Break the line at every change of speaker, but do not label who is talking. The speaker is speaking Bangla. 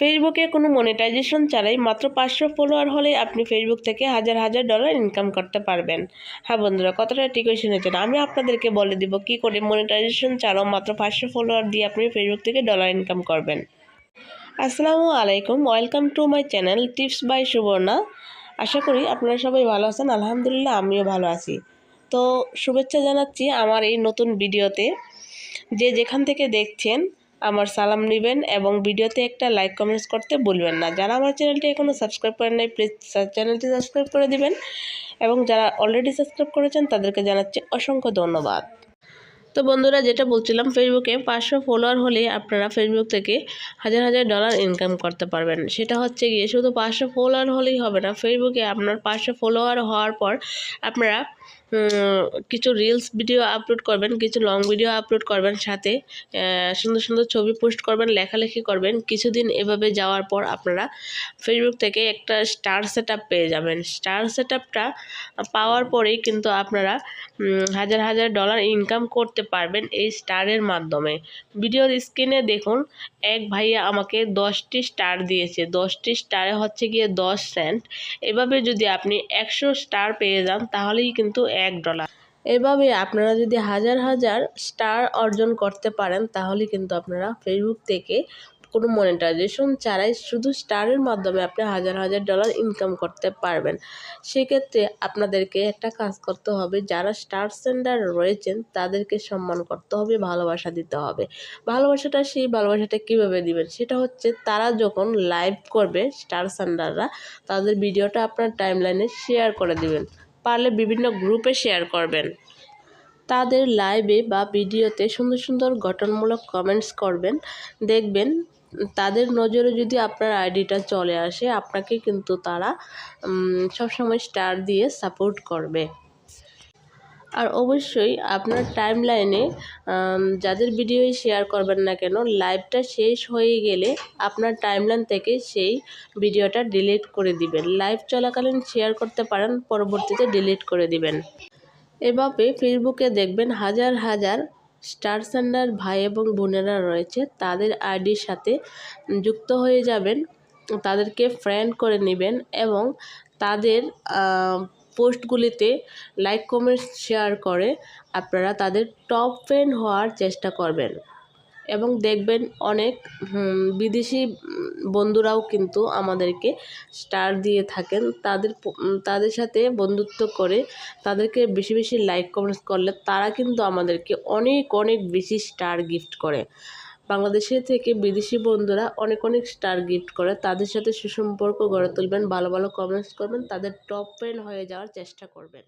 ফেসবুকে কোনো মনিটাইজেশন ছাড়াই মাত্র পাঁচশো ফলোয়ার হলেই আপনি ফেসবুক থেকে হাজার হাজার ডলার ইনকাম করতে পারবেন। হ্যাঁ বন্ধুরা কতটা টিকই শুনেছেন আমি আপনাদেরকে বলে দিব কি করে মনিটাইজেশন ছাড়াও মাত্র পাঁচশো ফলোয়ার দিয়ে আপনি ফেসবুক থেকে ডলার ইনকাম করবেন। আসসালামু আলাইকুম welcome to my channel tips by Suborna আশা করি আপনারা সবাই ভালো আছেন, আলহামদুলিল্লাহ আমিও ভালো আছি। তো শুভেচ্ছা জানাচ্ছি আমার এই নতুন ভিডিওতে। যে যেখান থেকে দেখছেন আমার সালাম নেবেন এবং ভিডিওতে একটা লাইক কমেন্টস করতে ভুলবেন না। যারা আমার চ্যানেলটি এখনও সাবস্ক্রাইব করেন নাই প্লিজ চ্যানেলটি সাবস্ক্রাইব করে দিবেন এবং যারা অলরেডি সাবস্ক্রাইব করেছেন, তাদেরকে জানাচ্ছি অসংখ্য ধন্যবাদ। তো বন্ধুরা, যেটা বলছিলাম, ফেসবুকে পাঁচশো ফলোয়ার হলে আপনারা ফেসবুক থেকে হাজার হাজার ডলার ইনকাম করতে পারবেন। সেটা হচ্ছে গিয়ে, শুধু পাঁচশো ফলোয়ার হলেই হবে না, ফেসবুকে আপনার পাঁচশো ফলোয়ার হওয়ার পর আপনারা কিছু রিলস ভিডিও আপলোড করবেন, কিছু লং ভিডিও আপলোড করবেন সাথে সুন্দর সুন্দর ছবি পোস্ট করবেন, লেখালেখি করবেন। কিছুদিন এভাবে যাওয়ার পর আপনারা ফেসবুক থেকে একটা স্টার সেট পেয়ে যাবেন। স্টার সেট পাওয়ার পরেই কিন্তু আপনারা হাজার হাজার ডলার ইনকাম করতে পারবেন এই স্টারের মাধ্যমে। ভিডিওর স্ক্রিনে দেখুন, এক ভাইয়া আমাকে দশটি স্টার দিয়েছে। দশটি স্টারে হচ্ছে গিয়ে দশ সেন্ট এভাবে যদি আপনি একশো স্টার পেয়ে যান, তাহলেই কিন্তু এক ডলার। এভাবে আপনারা যদি হাজার হাজার স্টার অর্জন করতে পারেন, তাহলে কিন্তু আপনারা ফেসবুক থেকে কোনো মনিটাইজেশন ছাড়াই শুধু স্টারের মাধ্যমে আপনি হাজার হাজার ডলার ইনকাম করতে পারবেন। সেক্ষেত্রে আপনাদেরকে একটা কাজ করতে হবে, যারা স্টার সেন্ডার রয়েছেন, তাদেরকে সম্মান করতে হবে, ভালোবাসা দিতে হবে। ভালোবাসাটা সেই ভালোবাসাটা কীভাবে দিবেন? সেটা হচ্ছে তারা যখন লাইভ করবে, স্টার সেন্ডাররা, তাদের ভিডিওটা আপনার টাইমলাইনে শেয়ার করে দিবেন। পারলে বিভিন্ন গ্রুপে শেয়ার করবেন। তাদের লাইভে বা ভিডিওতে সুন্দর সুন্দর গঠনমূলক কমেন্টস করবেন। দেখবেন তাদের নজরে যদি আপনার আইডিটা চলে আসে, আপনাকে কিন্তু তারা সবসময় স্টার দিয়ে সাপোর্ট করবে। আর অবশ্যই আপনার টাইম লাইনে যাদের ভিডিওই শেয়ার করবেন না কেন লাইভটা শেষ হয়ে গেলে আপনার টাইমলাইন থেকে সেই ভিডিওটা ডিলিট করে দিবেন। লাইভ চলাকালীন শেয়ার করতে পারেন, পরবর্তীতে ডিলিট করে দিবেন। এভাবে ফেসবুকে দেখবেন হাজার হাজার স্টার সেন্ডার ভাই এবং বোনেরা রয়েছে, তাদের আইডির সাথে যুক্ত হয়ে যাবেন, তাদেরকে ফ্রেন্ড করে নেবেন এবং তাদের পোস্টগুলিতে লাইক কমেন্টস শেয়ার করে আপনারা তাদের টপ ফ্রেন্ড হওয়ার চেষ্টা করবেন। এবং দেখবেন অনেক বিদেশি বন্ধুরাও কিন্তু আমাদেরকে স্টার দিয়ে থাকেন। তাদের তাদের সাথে বন্ধুত্ব করে তাদেরকে বেশি বেশি লাইক, কমেন্টস করলে তারা কিন্তু আমাদেরকে অনেক অনেক বেশি স্টার গিফট করে। বাংলাদেশে থেকে বিদেশি বন্ধুরা অনেক অনেক স্টার গিফট করে। তাদের সাথে সুসম্পর্ক গড়ে তুলবেন, ভালো ভালো কমেন্টস করবেন, তাদের টপ ফ্রেন্ড হয়ে যাওয়ার চেষ্টা করবেন।